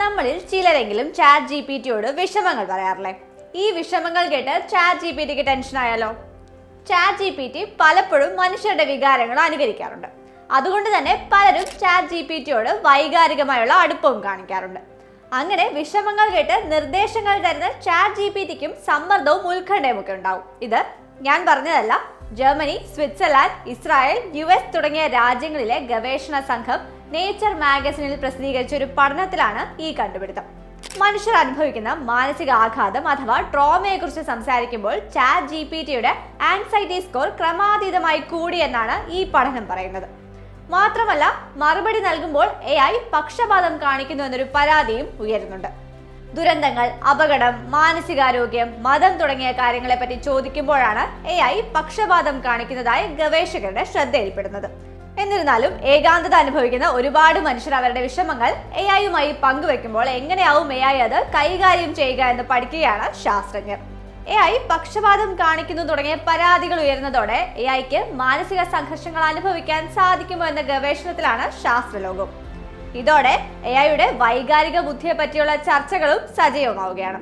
നമ്മളിൽ ചിലരെങ്കിലും chat G P ടിയോട് വിഷമങ്ങൾ പറയാറില്ലേ? ഈ വിഷമങ്ങൾ കേട്ട് ചാറ്റ് ജി പി ടിക്ക് ടെൻഷൻ ആയാലോ? ചാറ്റ് ജി പി ടി പലപ്പോഴും മനുഷ്യരുടെ വികാരങ്ങൾ അനുകരിക്കാറുണ്ട്. അതുകൊണ്ട് തന്നെ പലരും ചാറ്റ് ജി പി ടിയോട് വൈകാരികമായുള്ള അടുപ്പവും കാണിക്കാറുണ്ട്. അങ്ങനെ വിഷമങ്ങൾ കേട്ട് നിർദ്ദേശങ്ങൾ തരുന്ന ചാറ്റ് ജി പി ടിക്കും സമ്മർദ്ദവും ഉത്കണ്ഠയും ഒക്കെ ഉണ്ടാവും. ഇത് ഞാൻ പറഞ്ഞതല്ല. Germany Switzerland Israel U S തുടങ്ങിയ രാജ്യങ്ങളിലെ ഗവേഷണ സംഘം നേച്ചർ മാഗസിനിൽ പ്രസിദ്ധീകരിച്ച ഒരു പഠനത്തിലാണ് ഈ കണ്ടുപിടുത്തം. മനുഷ്യർ അനുഭവിക്കുന്ന മാനസിക ആഘാതം അഥവാ ട്രോമയെ കുറിച്ച് സംസാരിക്കുമ്പോൾ ചാറ്റ് ജി പി ടിയുടെ ആൻസൈറ്റി സ്കോർ ക്രമാതീതമായി കൂടിയെന്നാണ് ഈ പഠനം പറയുന്നത്. മാത്രമല്ല മറുപടി നൽകുമ്പോൾ എ ഐ പക്ഷപാതം കാണിക്കുന്നു എന്നൊരു പരാതിയും ഉയരുന്നുണ്ട്. ദുരന്തങ്ങൾ അപകടം മാനസികാരോഗ്യം മതം തുടങ്ങിയ കാര്യങ്ങളെപ്പറ്റി ചോദിക്കുമ്പോഴാണ് എ ഐ പക്ഷപാതം കാണിക്കുന്നതായി ഗവേഷകരുടെ ശ്രദ്ധയിൽപ്പെടുന്നത്. എന്നിരുന്നാലും ഏകാന്തത അനുഭവിക്കുന്ന ഒരുപാട് മനുഷ്യർ അവരുടെ വിഷമങ്ങൾ എ ഐയുമായി പങ്കുവെക്കുമ്പോൾ എങ്ങനെയാവും എ ഐ അത് കൈകാര്യം ചെയ്യുക എന്ന് പഠിക്കുകയാണ് ശാസ്ത്രജ്ഞർ. എ ഐ പക്ഷപാതം കാണിക്കുന്നു തുടങ്ങിയ പരാതികൾ ഉയരുന്നതോടെ എ ഐക്ക് മാനസിക സംഘർഷങ്ങൾ അനുഭവിക്കാൻ സാധിക്കുമോ എന്ന ഗവേഷണത്തിലാണ് ശാസ്ത്രലോകം. ഇതോടെ എ ഐയുടെ വൈകാരിക ബുദ്ധിയെ പറ്റിയുള്ള ചർച്ചകളും സജീവമാവുകയാണ്.